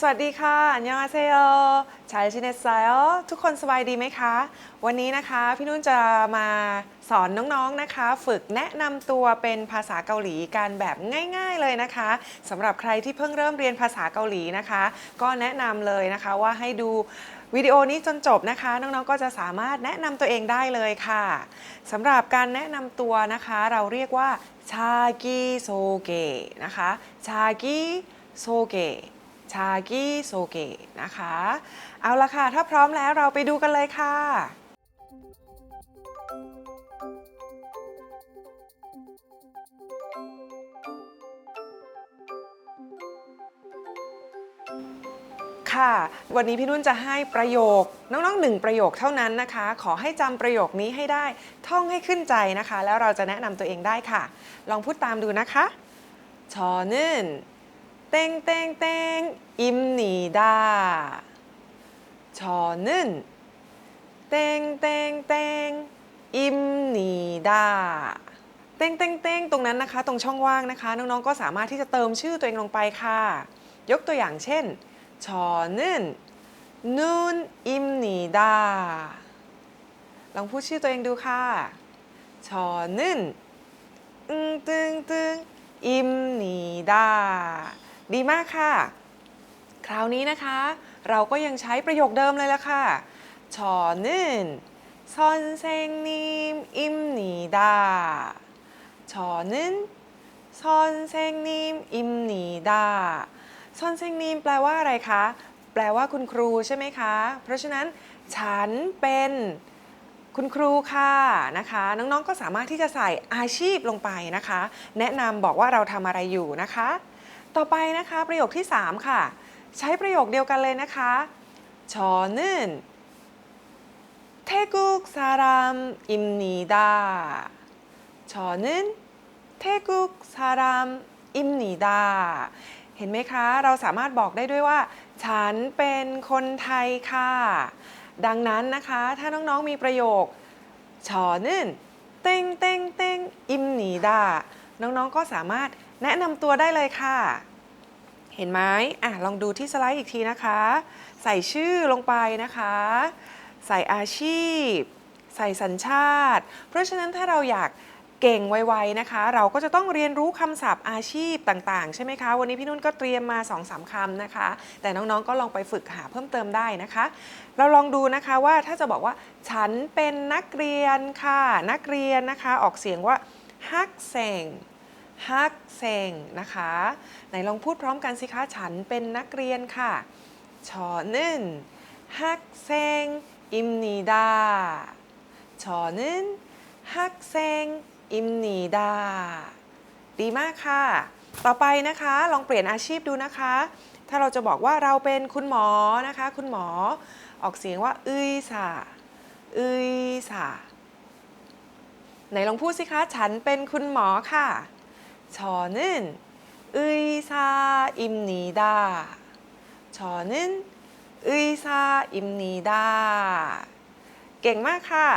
สวัสดีค่ะ อันยองอาเซโยชายชินเนสไซโอทุกคนสบายดีไหมคะ วันนี้นะคะ พี่นุ่นจะมาสอนน้องๆนะคะ ฝึกแนะนำตัวเป็นภาษาเกาหลีกันแบบง่าย ๆเลยนะคะสำหรับใครที่เพิ่งเริ่มเรียนภาษาเกาหลีนะคะ ก็แนะนำเลยนะคะว่าให้ดูวิดีโอนี้จนจบนะคะ น้องๆก็จะสามารถแนะนำตัวเองได้เลยค่ะสำหรับการแนะนำตัวนะคะ เราเรียกว่าชากิโซเกะนะคะชากิโซเกะ ชากิโซเกะนะคะ เอาละค่ะ ถ้าพร้อมแล้วเราไปดูกันเลยค่ะ ค่ะ วันนี้พี่นุ่นจะให้ประโยคน้องๆหนึ่งประโยคเท่านั้นนะคะ ขอให้จำประโยคนี้ให้ได้ ท่องให้ขึ้นใจนะคะ แล้วเราจะแนะนำตัวเองได้ค่ะ ลองพูดตามดูนะคะ เต้งเต้งเต้งอิมนีดาชอนึ่นเต้งเต้งเต้งอิมนีดาเต้งเต้งเต้งตรงนั้นนะคะ ตรงช่องว่างนะคะ น้องๆก็สามารถที่จะเติมชื่อตัวเองลงไปค่ะ ยกตัวอย่างเช่นชอนึ่นนูนอิมนีดาลองพูดชื่อตัวเองดูค่ะชอนึ่นอึงตึงตึงอิมนีดา ดีมากค่ะ คราวนี้นะคะ เราก็ยังใช้ประโยคเดิมเลยละค่ะชอนึ่นซอนเซงนิมอิมนีดาชอนึ่นซอนเซงนิมอิมนีดาซอนเซงนิมแปลว่าอะไรคะ แปลว่าคุณครูใช่ไหมคะ เพราะฉะนั้นฉันเป็นคุณครูค่ะนะคะ น้องๆก็สามารถที่จะใส่อาชีพลงไปนะคะ แนะนำบอกว่าเราทำอะไรอยู่นะคะ ต่อไปนะคะประโยคที่ 3 ค่ะ ใช้ประโยคเดียวกันเลยนะคะ저는 태국 사람입니다. 저는 태국 사람입니다. เห็นไหมคะ เราสามารถบอกได้ด้วยว่า ฉันเป็นคนไทยค่ะ ดังนั้นนะคะ ถ้าน้องๆมีประโยค저는เต้งเต้งเต้งอิมนีดาน้องๆก็สามารถแนะนำตัวได้เลยค่ะ เห็นไหมอะลองดูที่สไลด์อีกทีนะคะ ใส่ชื่อลงไปนะคะ ใส่อาชีพ ใส่สัญชาติ เพราะฉะนั้นถ้าเราอยากเก่งไวๆนะคะ เราก็จะต้องเรียนรู้คำศัพท์อาชีพต่างๆ ใช่ไหมคะ วันนี้พี่นุ่นก็เตรียมมา2อสาคำนะคะ แต่น้องๆก็ลองไปฝึกหาเพิ่มเติมได้นะคะ เราลองดูนะคะว่าถ้าจะบอกว่า ฉันเป็นนักเรียนค่ะ นักเรียนนะคะ ออกเสียงว่าฮักเซง ฮักเซงนะคะ ไหนลองพูดพร้อมกันสิคะฉันเป็นนักเรียนค่ะชอนึนฮักเซงอิมนีดาชอนึนฮักเซงอิมนีดาดีมากค่ะ ต่อไปนะคะลองเปลี่ยนอาชีพดูนะคะ ถ้าเราจะบอกว่าเราเป็นคุณหมอนะคะ คุณหมอออกเสียงว่าอึยสาอึยสาไหนลองพูดสิคะ ฉันเป็นคุณหมอค่ะ 저는 의사입니다. 저는 의사입니다. เก่งมากค่ะ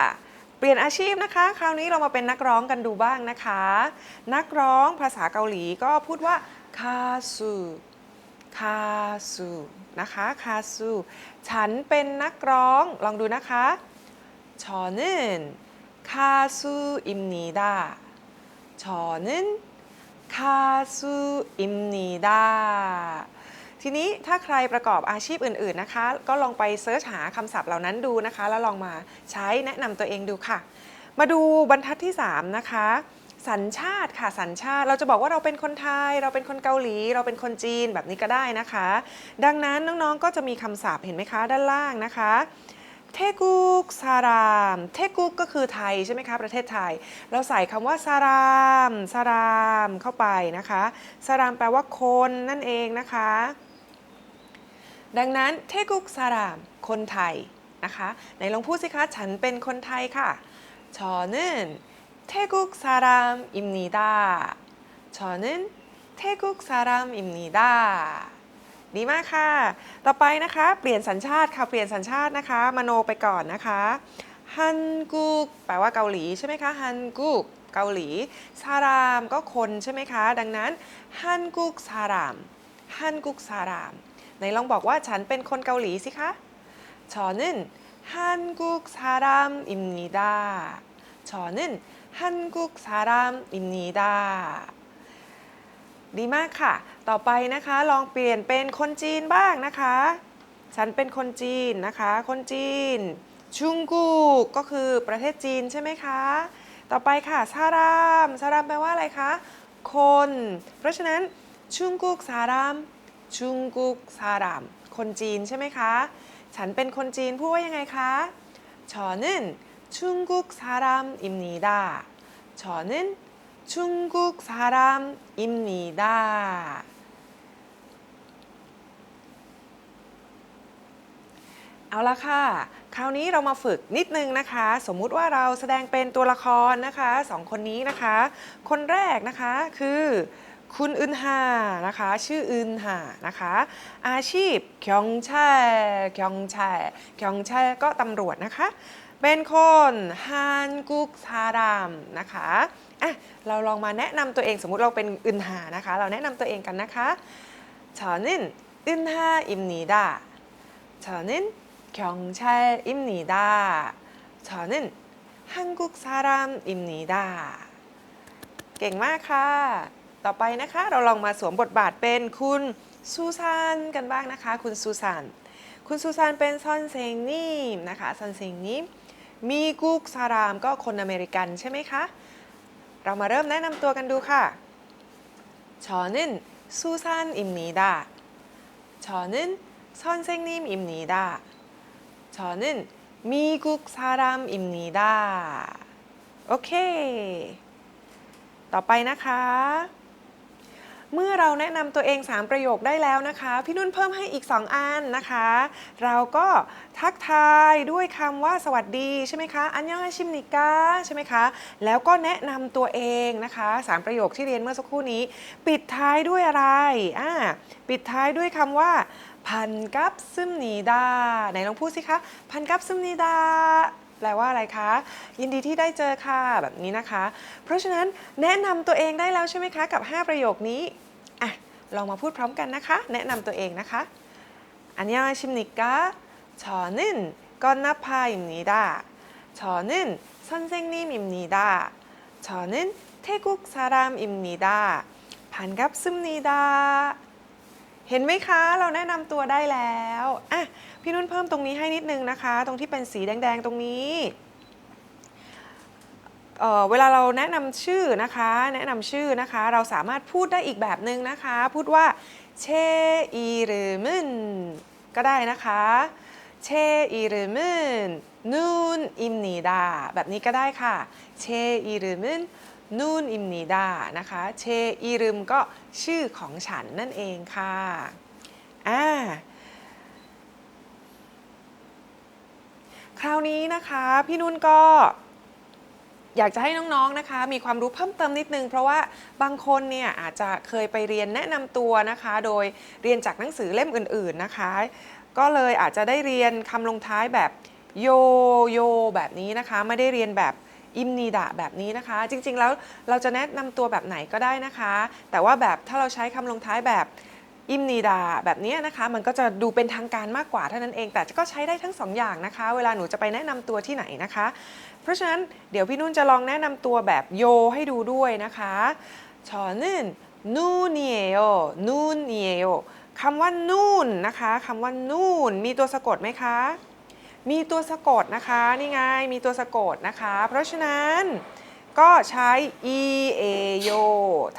เปลี่ยนอาชีพนะคะ คราวนี้เรามาเป็นนักร้องกันดูบ้างนะคะ นักร้องภาษาเกาหลีก็พูดว่าคาซูคาซูนะคะคาซูฉันเป็นนักร้อง ลองดูนะคะ 저는 가수입니다. 저는 คาซูอิมนีดาทีนี้ถ้าใครประกอบอาชีพอื่นๆนะคะ ก็ลองไปเสิร์ชหาคำศัพท์เหล่านั้นดูนะคะ แล้วลองมาใช้แนะนำตัวเองดูค่ะ มาดูบรรทัดที่ 3 นะคะ สัญชาติค่ะสัญชาติเราจะบอกว่าเราเป็นคนไทย เราเป็นคนเกาหลี เราเป็นคนจีนแบบนี้ก็ได้นะคะ ดังนั้นน้องๆก็จะมีคำศัพท์เห็นไหมคะด้านล่างนะคะ เทกุกซาราม เทกุกก็คือไทยใช่ไหมคะประเทศไทย เราใส่คำว่าซารามซารามเข้าไปนะคะซารามแปลว่าคนนั่นเองนะคะ ดังนั้นเทกุกซาราม คนไทยนะคะไหนลองพูดสิคะ ฉันเป็นคนไทยค่ะ저는 태국 사람입니다. 저는 태국 사람입니다. ดีมากค่ะ ต่อไปนะคะ เปลี่ยนสัญชาติค่ะ เปลี่ยนสัญชาตินะคะ มโนไปก่อนนะคะ ฮันกุกแปลว่าเกาหลีใช่ไหมคะ ฮันกุกเกาหลี ซารามก็คนใช่ไหมคะ ดังนั้น ฮันกุกซาราม ฮันกุกซาราม ไหนลองบอกว่าฉันเป็นคนเกาหลีสิคะฉอนึนฮันกุกซารามอิมนีดาฉอนึนฮันกุกซารามอิมนีดาดีมากค่ะ ต่อไปนะคะ ลองเปลี่ยนเป็นคนจีนบ้างนะคะ ฉันเป็นคนจีนนะคะ คนจีน ชุงกูกก็คือประเทศจีนใช่ไหมคะ ต่อไปค่ะซารามซารามแปลว่าอะไรคะ คน เพราะฉะนั้น ชุงกุกซาราม ชุงกุกซาราม คนจีนใช่ไหมคะ ฉันเป็นคนจีนพูดว่ายังไงคะ저는 중국 사람입니다. 저는 중국 사람입니다. เอาละค่ะ คราวนี้เรามาฝึกนิดนึงนะคะ สมมุติว่าเราแสดงเป็นตัวละครนะคะสองคนนี้นะคะ คนแรกนะคะคือคุณอึนหานะคะ ชื่ออึนหานะคะ อาชีพคยองแช่คยองแช่คยองแช่ก็ตำรวจนะคะ เป็นคนฮานกุกซาดามนะคะอะเราลองมาแนะนำตัวเองสมมุติเราเป็นอึนหานะคะ เราแนะนำตัวเองกันนะคะฉันนินอึนหาอิมนีดาฉันนิน 경찰입니다. 저는 한국 사람입니다. เก่งมากค่ะ ต่อไปนะคะ เราลองมาสวมบทบาทเป็นคุณซูซานกันบ้างนะคะ คุณซูซาน คุณซูซานเป็นซอนเซงนิมนะคะซอนเซงนิมมีกุกซารามก็คนอเมริกันใช่ไหมคะ เรามาเริ่มแนะนำตัวกันดูค่ะ저는 수산입니다. 저는 선생님입니다. 저는 미국 사람입니다. โอเค ต่อไปนะคะ เมื่อเราแนะนำตัวเอง 3 ประโยคได้แล้วนะคะ พี่นุ่นเพิ่มให้อีก 2 อันนะคะ เราก็ทักทายด้วยคำว่าสวัสดีใช่ไหมคะ อันยองอาชิมนิกาใช่ไหมคะ แล้วก็แนะนำตัวเองนะคะ 3 ประโยคที่เรียนเมื่อสักครู่นี้ ปิดท้ายด้วยอะไรอ่าปิดท้ายด้วยคำว่า พันกับซึมนีดาไหนลองพูดสิคะ พันกับซึมนีดาแปลว่าอะไรคะ ยินดีที่ได้เจอค่ะ แบบนี้นะคะ เพราะฉะนั้นแนะนำตัวเองได้แล้วใช่ไหมคะ กับ 5 ประโยคนี้อะลองมาพูดพร้อมกันนะคะ แนะนำตัวเองนะคะอันยองชิมนิกะชอนึนกอนนภาอิมนีดาชอนึนซอนเซงนิมอิมนีดาชอนึนเทกุกซารามอิมนีดาพันกับซึมนีดา เห็นไหมคะ เราแนะนำตัวได้แล้วอะพี่นุ่นเพิ่มตรงนี้ให้นิดนึงนะคะ ตรงที่เป็นสีแดงๆตรงนี้เออเวลาเราแนะนำชื่อนะคะ แนะนำชื่อนะคะ เราสามารถพูดได้อีกแบบหนึ่งนะคะ พูดว่าเชอีรึมึนก็ได้นะคะเชอีรึมึนนูนอิมนีดาแบบนี้ก็ได้ค่ะเชอีรึมึน นูนอิมนีดานะคะเชอีรึมก็ชื่อของฉันนั่นเองค่ะอ่าคราวนี้นะคะพี่นุ่นก็อยากจะให้น้องๆ นะคะ มีความรู้เพิ่มเติมนิดนึง เพราะว่าบางคนเนี่ยอาจจะเคยไปเรียนแนะนำตัวนะคะ โดยเรียนจากหนังสือเล่มอื่น ๆนะคะ ก็เลยอาจจะได้เรียนคำลงท้ายแบบโยโยแบบนี้นะคะ ไม่ได้เรียนแบบ อิมนีดะแบบนี้นะคะ จริงๆแล้วเราจะแนะนำตัวแบบไหนก็ได้นะคะ แต่ว่าแบบถ้าเราใช้คำลงท้ายแบบอิมนีดาแบบนี้นะคะมันก็จะดูเป็นทางการมากกว่าเท่านั้นเอง แต่ก็ใช้ได้ทั้ง2ออย่างนะคะ เวลาหนูจะไปแนะนำตัวที่ไหนนะคะ เพราะฉะนั้นเดี๋ยวพี่นุ่นจะลองแนะนำตัวแบบโยให้ดูด้วยนะคะชอนึนนูเนียโอนูเนียโอคำว่านูนนะคะคำว่านูนมีตัวสะกดไหมคะ มีตัวสะกดนะคะนี่ไงมีตัวสะกดนะคะ เพราะฉะนั้นก็ใช้ e a o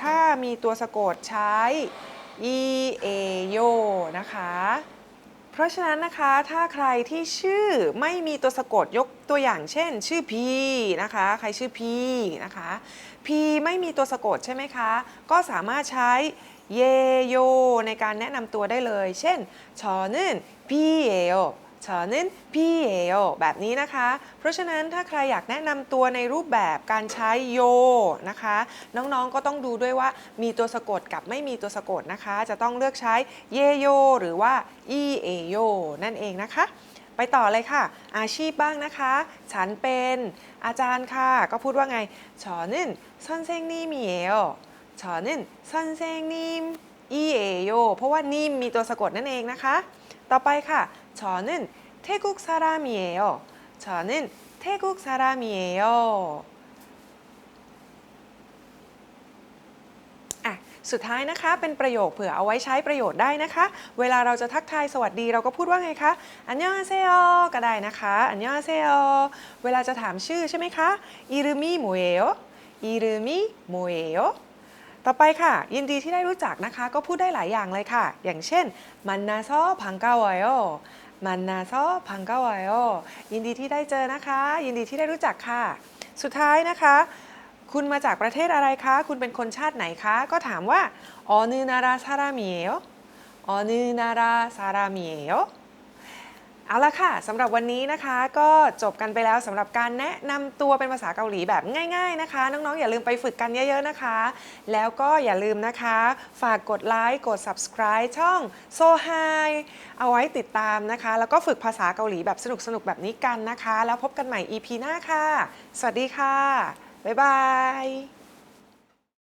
ถ้ามีตัวสะกดใช้ e a o นะคะ เพราะฉะนั้นนะคะถ้าใครที่ชื่อไม่มีตัวสะกดยกตัวอย่างเช่น ชื่อ P นะคะ ใครชื่อ P นะคะ P ไม่มีตัวสะกดใช่ไหมคะ ก็สามารถใช้เยโยในการแนะนำตัวได้เลย เช่นชอนึ่นพี่เอโย ชอนึนพี่เอโยแบบนี้นะคะ เพราะฉะนั้นถ้าใครอยากแนะนำตัวในรูปแบบการใช้โยนะคะ น้องๆก็ต้องดูด้วยว่ามีตัวสะกดกับไม่มีตัวสะกดนะคะ จะต้องเลือกใช้เยโยหรือว่าอีเอโยนั่นเองนะคะ ไปต่อเลยค่ะ อาชีพบ้างนะคะ ฉันเป็นอาจารย์ค่ะ ก็พูดว่าไง저는선생님이에요 저는 선생님입니다. อีเอโยเพราะว่านิ่มมีตัวสะกดนั่นเองนะคะ ต่อไปค่ะ 저는 태국 사람이에 요. 저는 태국 사람이에 요. อะสุดท้ายนะคะเป็นประโยคเผื่อเอาไว้ใช้ประโยชน์ได้นะคะ เวลาเราจะทักทายสวัสดีเราก็พูดว่าไงคะอันยองาเซโอก็ได้นะคะอันยองาเซโอเวลาจะถามชื่อใช่ไหมคะอิรุมิโมเอโออิรุมิโมเอโอต่อไปค่ะ ยินดีที่ได้รู้จักนะคะ ก็พูดได้หลายอย่างเลยค่ะ อย่างเช่นมันนาซอพังกาวโอ มันนาซอพังกาวโอยินดีที่ได้เจอนะคะ ยินดีที่ได้รู้จักค่ะ สุดท้ายนะคะ คุณมาจากประเทศอะไรคะ คุณเป็นคนชาติไหนคะ ก็ถามว่าออนืนาราซารามีเอออนืนาราซารามีเออ เอาละค่ะสำหรับวันนี้นะคะ ก็จบกันไปแล้วสำหรับการแนะนำตัวเป็นภาษาเกาหลีแบบง่าย ๆนะคะ น้องๆ อย่าลืมไปฝึกกันเยอะๆนะคะ แล้วก็อย่าลืมนะคะ ฝากกดไลค์กด subscribe ช่อง So Hi เอาไว้ติดตามนะคะ แล้วก็ฝึกภาษาเกาหลีแบบสนุกๆ แบบนี้กันนะคะ แล้วพบกันใหม่ EP หน้าค่ะ สวัสดีค่ะ บ๊ายบาย